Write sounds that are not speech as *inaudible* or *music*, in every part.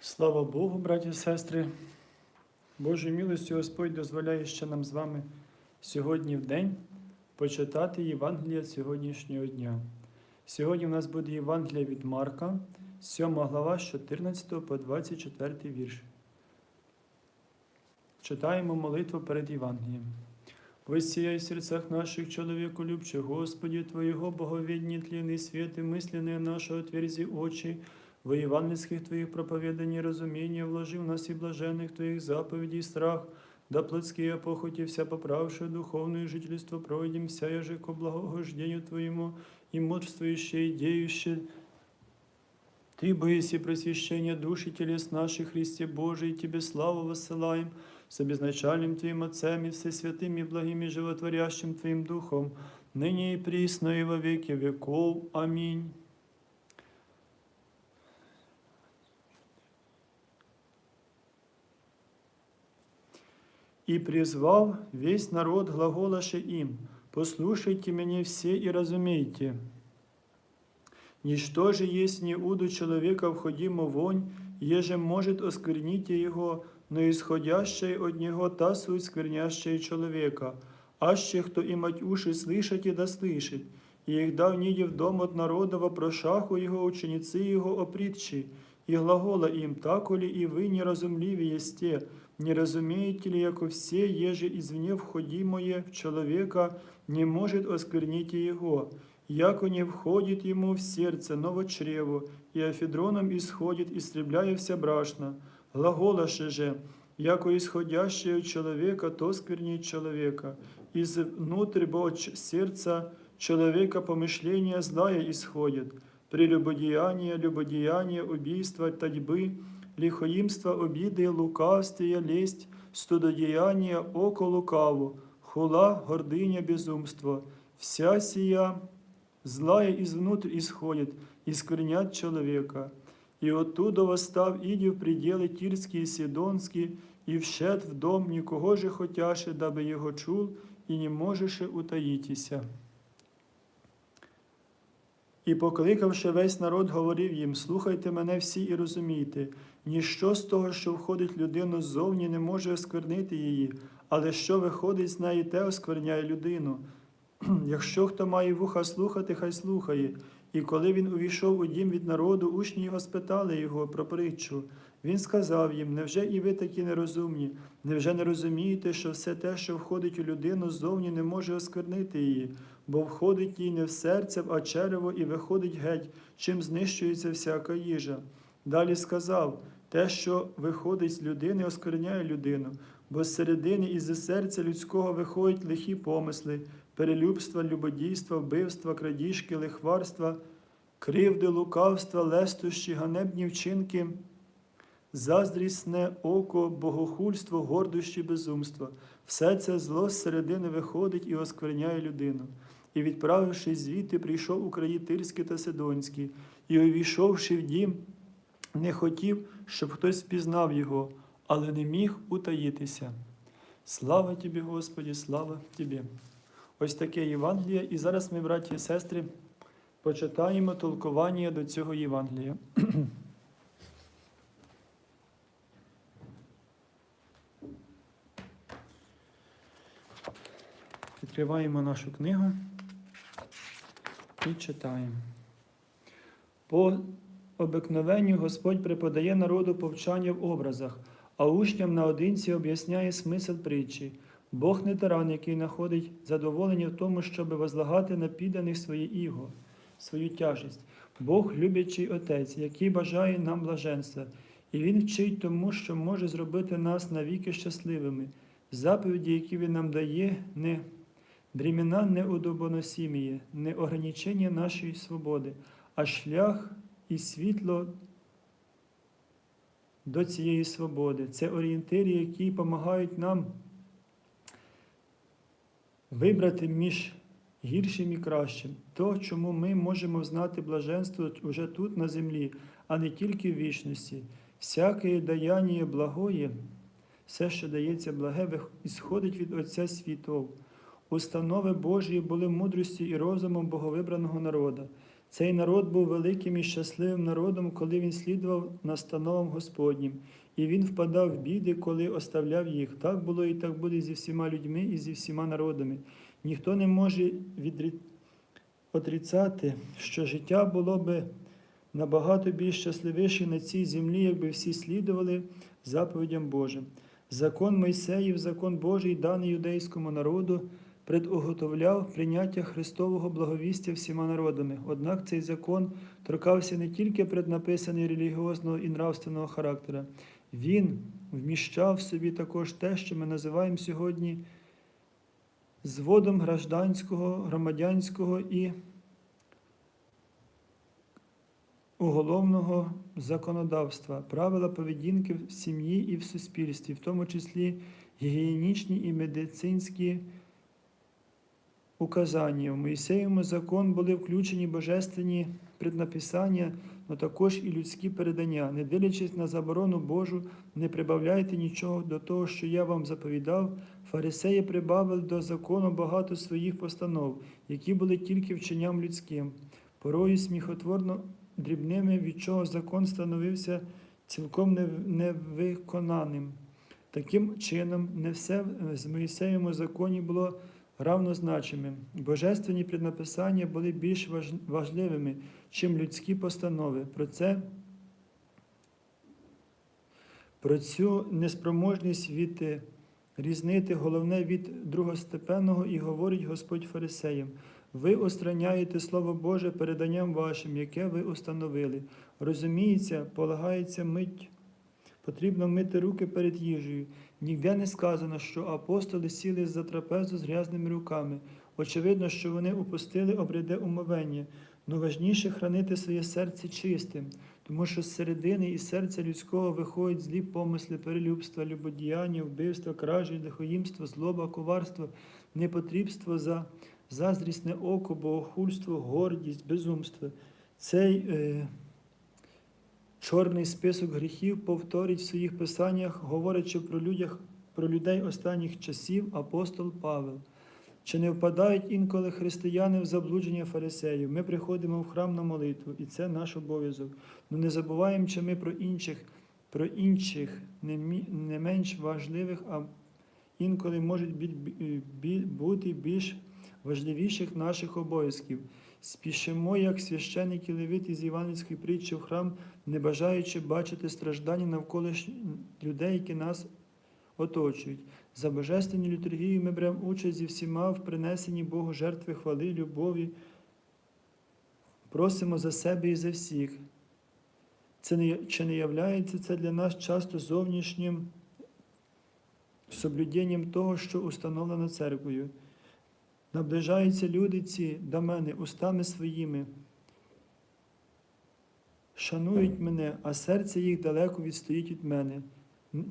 Слава Богу, браті і сестри. Божою милостю Господь дозволяє ще нам з вами сьогодні в день почитати Євангелія сьогоднішнього дня. Сьогодні в нас буде Євангелія від Марка, 7 глава з 14 по 24 вірш. Читаємо молитву перед Євангелієм. Воссияй в сердцах наших человеку любче, Господи, Твоего боговедни тлины свет и мысленные наши отверзи очи, во евангельских Твоих проповеданий разумения вложи в нас и блаженных Твоих заповедей страх, да плотские похоти вся поправшие духовное жительство пройдем, вся яже ко благогождению Твоему и мудрствующее и деющее, Ты боиси просвящения душ и телес наших, Христе Божий, Тебе славу воссылаем, с обезначальным Твоим Отцем и Всесвятым и благим и животворящим Твоим Духом, ныне и присно и во веки веков. Аминь. И призвал весь народ глаголаше им, «Послушайте меня все и разумейте». Ничто же есть не уду человека входимо вонь, еже может осквернить его, но исходящее от него та суть сквернящая человека. Аще кто имать уши слышать и да слышит, и их дав ниде в дом от народа вопрошаху его ученицы его опритчи, и глагола им, так ли и вы неразумливи есте, не разумеете ли, яко все, еже извне входимое в человека, не может осквернить его, яко не входит ему в сердце, но во чреву, и афедроном исходит, истребляя вся брашна. Глаголаше же, яко исходящее от человека, то сквернит человека. Из внутрь боч сердца человека помышления злая исходит. Прелюбодеяние, любодеяние, убийство, татьбы, лихоимство, обиды, лукавствие, лесть, студодеяние, око лукаву, хула, гордыня, безумство. Вся сия злая изнутрь исходит, и сквернят человека. И оттуда восстав иди в пределы Тирские и Сидонские, и вшед в дом никого же хотяше, даби його чул, і не можеше утаїтися. І покликавши весь народ, говорив їм: слухайте мене всі і розумійте, ніщо з того, що входить людину ззовні, не може осквернити її, але що виходить з неї, те оскверняє людину. *clears throat* Якщо хто має вуха слухати, хай слухає. І коли він увійшов у дім від народу, учні його спитали його про притчу. Він сказав їм: Невже і ви такі нерозумні? Невже не розумієте, що все те, що входить у людину ззовні, не може осквернити її, бо входить їй не в серце, а черево, і виходить геть, чим знищується всяка їжа. Далі сказав: те, що виходить з людини, оскверняє людину, бо з середини і з серця людського виходять лихі помисли, перелюбства, любодійства, вбивства, крадіжки, лихварства, кривди, лукавства, лестощі, ганебні вчинки, заздрісне око, богохульство, гордощі, безумство. Все це зло з середини виходить і оскверняє людину. І, відправившись звідти, прийшов у краї Тирські та Сидонські, і, увійшовши в дім, не хотів, щоб хтось впізнав його, але не міг утаїтися. Слава тобі, Господі, слава тобі! Ось таке Євангеліє. І зараз ми, браті і сестри, почитаємо толкування до цього Євангелія. *clears throat* Відкриваємо нашу книгу і читаємо. По обикновенню Господь преподає народу повчання в образах, а учням наодинці об'ясняє смисл притчі. Бог не таран, який знаходить задоволення в тому, щоб возлагати на підданих своє іго, свою тяжесть. Бог люблячий Отець, який бажає нам блаженства, і Він вчить тому, що може зробити нас навіки щасливими. Заповіді, які Він нам дає, не дрімена не удобоносіміє, не ограничення нашої свободи, а шлях і світло до цієї свободи. Це орієнтири, які допомагають нам вибрати між гіршим і кращим, то, чому ми можемо знати блаженство уже тут, на землі, а не тільки в вічності. Всяке даяння благоє, все, що дається благе, ісходить від Отця світов. Установи Божії були мудрістю і розумом боговибраного народа. Цей народ був великим і щасливим народом, коли він слідував настановам Господнім, і він впадав в біди, коли оставляв їх. Так було і так буде зі всіма людьми і зі всіма народами. Ніхто не може відрі... отрицати, що життя було би набагато більш щасливіше на цій землі, якби всі слідували заповідям Божим. Закон Мойсеїв, закон Божий, даний юдейському народу, предуготовляв прийняття Христового благовістя всіма народами. Однак цей закон торкався не тільки преднаписаний релігіозного і нравственного характера, він вміщав в собі також те, що ми називаємо сьогодні зводом гражданського, громадянського і уголовного законодавства, правила поведінки в сім'ї і в суспільстві, в тому числі гігієнічні і медицинські указання. В Моїсеєвому закон були включені божественні преднаписання, але також і людські передання. Не дивлячись на заборону Божу, не прибавляйте нічого до того, що я вам заповідав. Фарисеї прибавили до закону багато своїх постанов, які були тільки вченням людським, порою сміхотворно дрібними, від чого закон становився цілком невиконаним. Таким чином, не все з Моїсеєвому законі було равнозначимим. Божественні преднаписання були більш важливими, чим людські постанови. Про це про цю неспроможність від е, різнити головне від другостепенного і говорить Господь фарисеям. Ви устраняєте Слово Боже переданням вашим, яке ви установили. Розуміється, полагається мить. Потрібно мити руки перед їжею. Ніде не сказано, що апостоли сіли за трапезу з грязними руками. Очевидно, що вони упустили обряде умовення, но важніше хранити своє серце чистим, тому що з середини і серця людського виходять злі помисли, перелюбства, любодіяння, вбивства, кражі, лихоїмство, злоба, коварство, непотрібство за заздрісне око, богохульство, гордість, безумство. Цей е, чорний список гріхів повторить в своїх писаннях, говорячи про, людях, про людей останніх часів апостол Павел. Чи не впадають інколи християни в заблудження фарисеїв? Ми приходимо в храм на молитву, і це наш обов'язок. Ну не забуваємо, чи ми про інших, про інших не, не менш важливих, а інколи можуть бути більш важливіших наших обов'язків. Спішимо, як священники левити з Іванівської притчі в храм, не бажаючи бачити страждання навколо людей, які нас оточують. За божественну літургію ми беремо участь зі всіма в принесенні Богу жертви хвали, любові. Просимо за себе і за всіх. Це не, чи не являється це для нас часто зовнішнім соблюденням того, що установлено церквою. Наближаються люди ці до мене устами своїми, шанують мене, а серце їх далеко відстоїть від мене.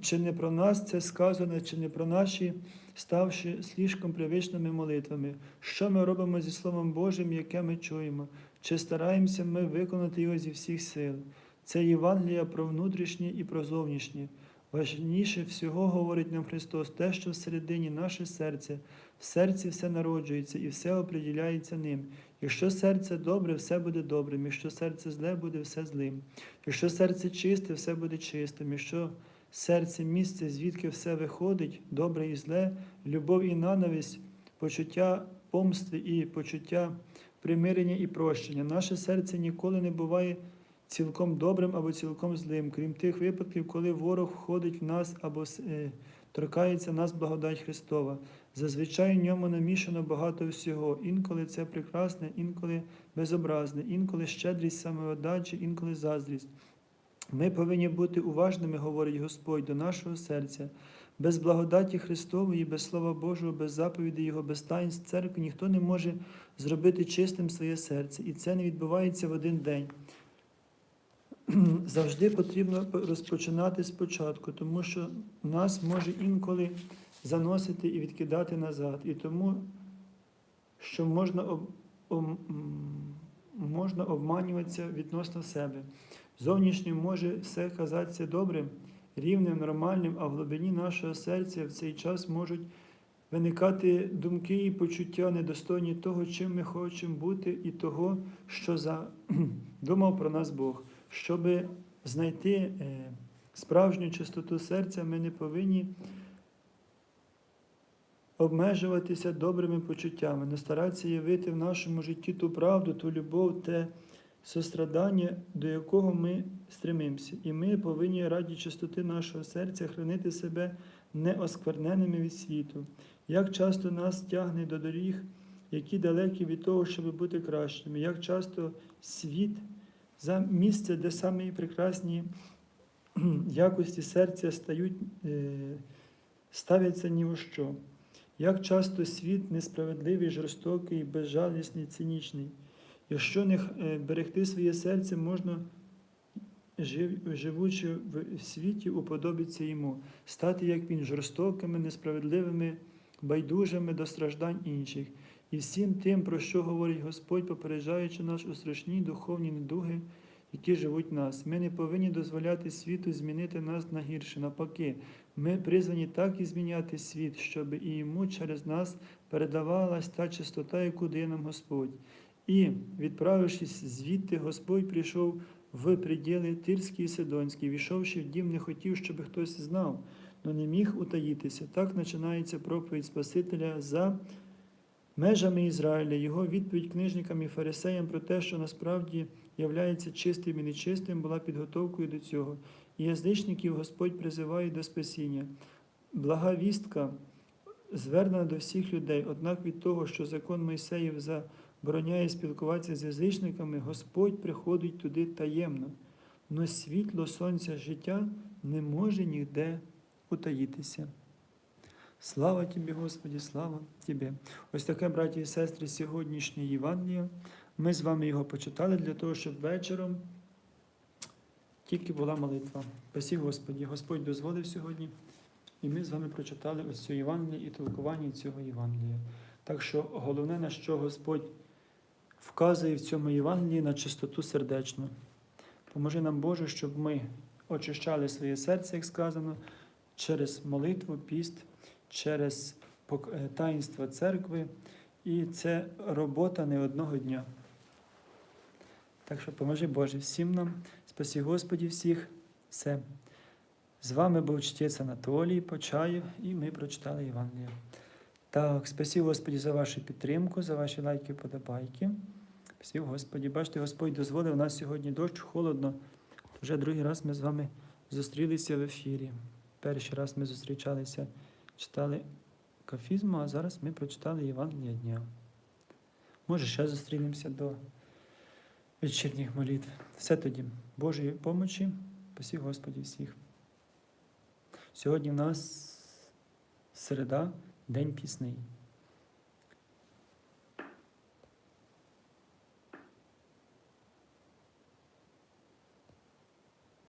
Чи не про нас це сказано, чи не про наші, ставши слишком привичними молитвами? Що ми робимо зі Словом Божим, яке ми чуємо? Чи стараємося ми виконати його зі всіх сил? Це Євангелія про внутрішнє і про зовнішнє. Важніше всього говорить нам Христос, те, що всередині наше серце, в серці все народжується і все оприділяється ним. Якщо серце добре, все буде добрим. Якщо серце зле, буде все злим. Якщо серце чисте, все буде чистим. Якщо серце місце, звідки все виходить, добре і зле, любов і ненависть, почуття помсти і почуття примирення і прощення. Наше серце ніколи не буває цілком добрим або цілком злим, крім тих випадків, коли ворог входить в нас або е, торкається нас благодать Христова. Зазвичай в ньому намішано багато всього. Інколи це прекрасне, інколи безобразне, інколи щедрість самовидачі, інколи заздрість. Ми повинні бути уважними, говорить Господь, до нашого серця. Без благодаті Христової, без Слова Божого, без заповіді Його, без таїнств церкви ніхто не може зробити чистим своє серце. І це не відбувається в один день. *clears throat* Завжди потрібно розпочинати спочатку, тому що нас може інколи заносити і відкидати назад. І тому, що можна, об, м, можна обманюватися відносно себе. Зовнішньо може все казатися добрим, рівним, нормальним, а в глибині нашого серця в цей час можуть виникати думки і почуття недостойні того, чим ми хочемо бути, і того, що задумав *clears throat* про нас Бог. Щоб знайти е, справжню чистоту серця, ми не повинні обмежуватися добрими почуттями, не старатися явити в нашому житті ту правду, ту любов, те сострадання, до якого ми стремимося. І ми повинні раді чистоти нашого серця хранити себе неоскверненими від світу. Як часто нас тягне до доріг, які далекі від того, щоб бути кращими, як часто світ за місце, де самі прекрасні якості серця стають, е, ставляться ні у що. Як часто світ несправедливий, жорстокий, безжалісний, цинічний. Якщо не е, берегти своє серце, можна, живучи в світі, уподобиться йому, стати, як він, жорстокими, несправедливими, байдужими до страждань інших. І всім тим, про що говорить Господь, попереджаючи нас у страшні духовні недуги, які живуть в нас. Ми не повинні дозволяти світу змінити нас на гірше. Навпаки, ми призвані так і зміняти світ, щоб і йому через нас передавалась та чистота, яку дає нам Господь. І, відправившись звідти, Господь прийшов в приділи Тирський і Сидонський, війшовши в дім, не хотів, щоб хтось знав, но не міг утаїтися. Так починається проповідь Спасителя за межами Ізраїля, його відповідь книжникам і фарисеям про те, що насправді являється чистим і нечистим, була підготовкою до цього. І язичників Господь призиває до спасіння. Блага вістка звернена до всіх людей, однак від того, що закон Мойсеїв забороняє спілкуватися з язичниками, Господь приходить туди таємно. Но світло сонця життя не може ніде утаїтися. Слава Тобі, Господі, слава Тобі. Ось таке, браті і сестри, сьогоднішнє Євангеліє. Ми з вами його почитали для того, щоб вечором тільки була молитва. Спасі Господі. Господь дозволив сьогодні, і ми з вами прочитали ось цю Євангеліє і толкування цього Євангелія. Так що головне, на що Господь вказує в цьому Євангелії на чистоту сердечну. Поможи нам, Боже, щоб ми очищали своє серце, як сказано, через молитву, піст, через е, таїнство церкви. І це робота не одного дня. Так що поможи Боже всім нам, спасі Господі всіх. Все. З вами був чтець Анатолій Почаєв, і ми прочитали Євангеліє. Так, спасі Господі за вашу підтримку, за ваші лайки, подобайки. Спасі Господі. Бачите, Господь дозволив нас сьогодні дощ, холодно. Вже другий раз ми з вами зустрілися в ефірі. Перший раз ми зустрічалися, читали кафізму, а зараз ми прочитали Євангелія дня. Може, ще зустрінемося до вечірніх молитв. Все тоді. Божої помочі, спасі Господі всіх. Сьогодні в нас середа, день пісний.